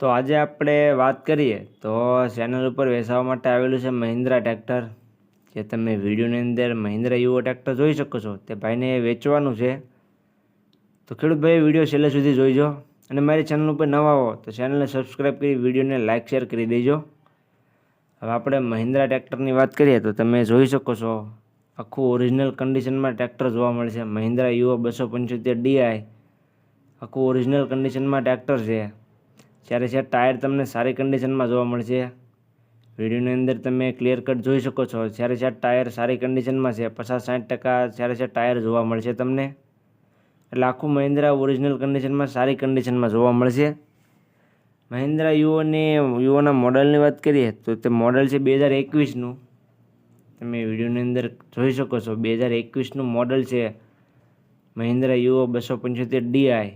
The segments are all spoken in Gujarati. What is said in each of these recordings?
તો આજે આપણે વાત કરીએ તો ચેનલ ઉપર વેચાવા માટે આવેલું છે મહિન્દ્રા ટ્રેક્ટર જે તમે વિડીયોની અંદર મહિન્દ્રા યુવો ટ્રેક્ટર જોઈ શકો છો. તે ભાઈને વેચવાનું છે. તો ખેડૂત ભાઈ, વીડિયો છેલ્લે સુધી જોઈજો અને મારી ચેનલ ઉપર નવા હો તો ચેનલને સબસ્ક્રાઈબ કરી, વિડીયોને લાઇક શેર કરી દેજો. હવે આપણે મહિન્દ્રા ટ્રેક્ટરની વાત કરીએ તો તમે જોઈ શકો છો આખું ઓરિજિનલ કન્ડિશનમાં ટ્રેક્ટર જોવા મળશે મહિન્દ્રા યુવો બસો પંચોતેર ડીઆઈ આખું ઓરિજિનલ કન્ડિશનમાં ટ્રેક્ટર છે. જ્યારે છે ટાયર તમને સારી કન્ડિશનમાં જોવા મળશે. વિડીયોની અંદર તમે ક્લિયર કટ જોઈ શકો છો. જ્યારે છે ટાયર સારી કન્ડિશનમાં છે, પચાસ સાઠ ટકા જ્યારે છે ટાયર જોવા મળશે તમને. એટલે આખું મહિન્દ્રા ઓરિજિનલ કન્ડિશનમાં સારી કન્ડિશનમાં જોવા મળશે. મહિન્દ્રા યુઓને, યુઓના મોડલની વાત કરીએ, તો તે મોડલ છે બે હજાર એકવીસનું. તમે વિડીયોની અંદર જોઈ શકો છો, બે હજાર એકવીસનું મોડલ છે મહિન્દ્રા યુઓ બસો પંચોતેર ડીઆઈ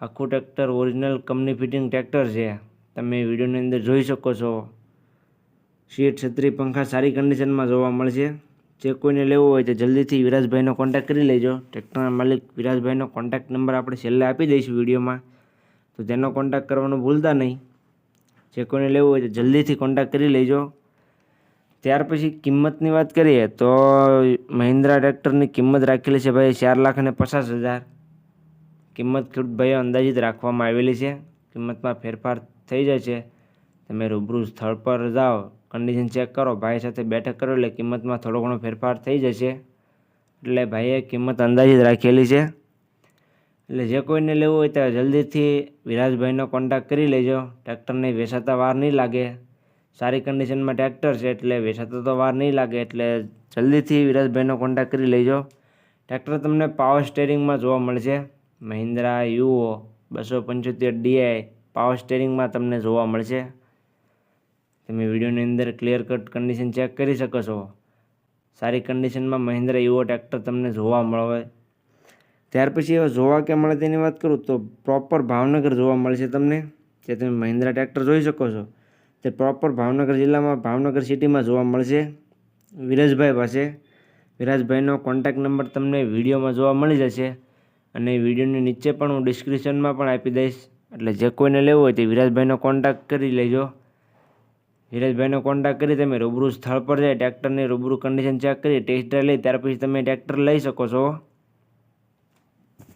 આખું tractor original company fitting tractor છે. તમે વિડીયોની અંદર જોઈ શકો છો. સીટ છત્રી પંખા સારી કન્ડિશનમાં જોવા મળશે. જે કોઈને લેવું હોય તો જલ્દીથી વિરાજભાઈનો કોન્ટેક્ટ કરી લેજો. ટ્રેક્ટરના માલિક વિરાજભાઈનો કોન્ટેક્ટ નંબર આપણે છેલ્લે આપી દઈશું વિડીયોમાં. તો તેનો કોન્ટેક્ટ કરવાનું ભૂલતા નહીં. જે કોઈને લેવું હોય તો જલ્દીથી કોન્ટેક્ટ કરી લેજો. ત્યાર પછી કિંમતની વાત કરીએ તો મહિન્દ્રા ટ્રેક્ટરની કિંમત રાખેલી છે ભાઈ ચાર લાખ અને પચાસ હજાર. કિંમત ખેડૂત ભાઈઓ અંદાજિત રાખવામાં આવેલી છે. કિંમતમાં ફેરફાર થઈ જાય છે. તમે રૂબરૂ સ્થળ પર જાઓ કન્ડિશન ચેક કરો, ભાઈ સાથે બેઠક કરો એટલે કિંમતમાં થોડો ઘણો ફેરફાર થઈ જશે. એટલે ભાઈએ કિંમત અંદાજિત રાખેલી છે. એટલે જે કોઈને લેવું હોય તો જલ્દીથી વિરાજભાઈનો કોન્ટેક્ટ કરી લેજો. ટ્રેક્ટરને વેચાતા વાર નહીં લાગે. સારી કન્ડિશનમાં ટ્રેક્ટર છે એટલે વેચાતા તો વાર નહીં લાગે, એટલે જલ્દીથી વિરાજભાઈનો કોન્ટેક્ટ કરી લેજો. ટ્રેક્ટર તમને પાવર સ્ટેરિંગમાં જોવા મળશે. મહિન્દ્રા, યુઓ, બસો પંચોતેર ડીઆઈ પાવર સ્ટેરિંગમાં તમને જોવા મળશે. તમે વિડીયોની અંદર ક્લિયર કટ કન્ડિશન ચેક કરી શકો છો. સારી કન્ડિશનમાં મહિન્દ્રા, યુઓ ટ્રેક્ટર તમને જોવા મળે. ત્યાર પછી હવે જોવા કે મળે તેની વાત કરું તો પ્રોપર ભાવનગર જોવા મળશે તમને, જે તમે મહિન્દ્રા ટ્રેક્ટર જોઈ શકો છો. તે પ્રોપર ભાવનગર જિલ્લામાં ભાવનગર સિટીમાં જોવા મળશે. વિરાજભાઈ પાસે. વિરાજભાઈનો કોન્ટેક્ટ નંબર તમને વિડીયોમાં જોવા મળી જશે. અને વિડીયોની નીચે પણ હું ડિસ્ક્રિપ્શનમાં પણ આપી દઈશ. એટલે જે કોઈને લેવું હોય તે વિરાજભાઈનો કોન્ટેક્ટ કરી લેજો. વિરાજભાઈનો કોન્ટેક્ટ કરી તમે રૂબરૂ સ્થળ પર જઈ ટ્રેક્ટરની રૂબરૂ કન્ડિશન ચેક કરી ટેસ્ટ ડ્રાઈવ લઈ, ત્યાર પછી તમે ટ્રેક્ટર લઈ શકો છો.